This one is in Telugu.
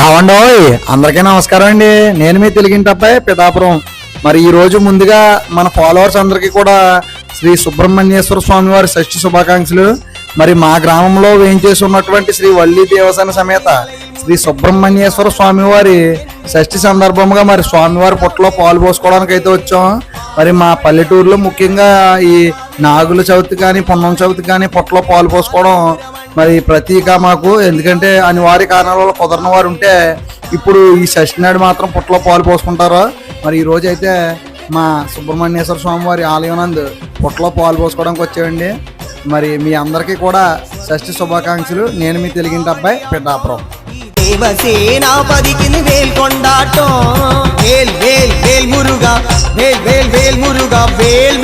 ఏమండోయ్ అందరికీ నమస్కారం అండి. నేను మీ తెలుగింటి అబ్బాయి పిఠాపురం మరి ఈ రోజు ముందుగా మన ఫాలోవర్స్ అందరికీ కూడా శ్రీ సుబ్రహ్మణ్యేశ్వర స్వామి వారి షష్ఠి శుభాకాంక్షలు. మరి మా గ్రామంలో వేయించేసి ఉన్నటువంటి శ్రీ వల్లి దేవసేన సమేత శ్రీ సుబ్రహ్మణ్యేశ్వర స్వామి వారి షష్ఠి సందర్భంగా మరి స్వామివారి పుట్టలో పాలు పోసుకోవడానికి అయితే వచ్చాం. మరి మా పల్లెటూరులో ముఖ్యంగా ఈ నాగుల చవితి కానీ పున్నం చవితి కానీ పుట్టలో పాలు పోసుకోవడం మరి ప్రతీక మాకు ఎందుకంటే అనివార్య కారణాల వల్ల కుదరని వారు ఉంటే ఇప్పుడు ఈ షష్టినాడు మాత్రం పుట్టలో పాలు పోసుకుంటారు. మరి ఈ అయితే మా సుబ్రహ్మణ్యేశ్వర స్వామి వారి ఆలయం నందు పుట్టలో పాలు పోసుకోవడానికి వచ్చామండి. మరి మీ అందరికీ కూడా షష్టి శుభాకాంక్షలు. నేను మీ తెలిగింటి అబ్బాయి పిడ్డాపురం దేవసేనాపదికిని వేల్కొండాటం వేల్ వేల్ వేల్ వేల్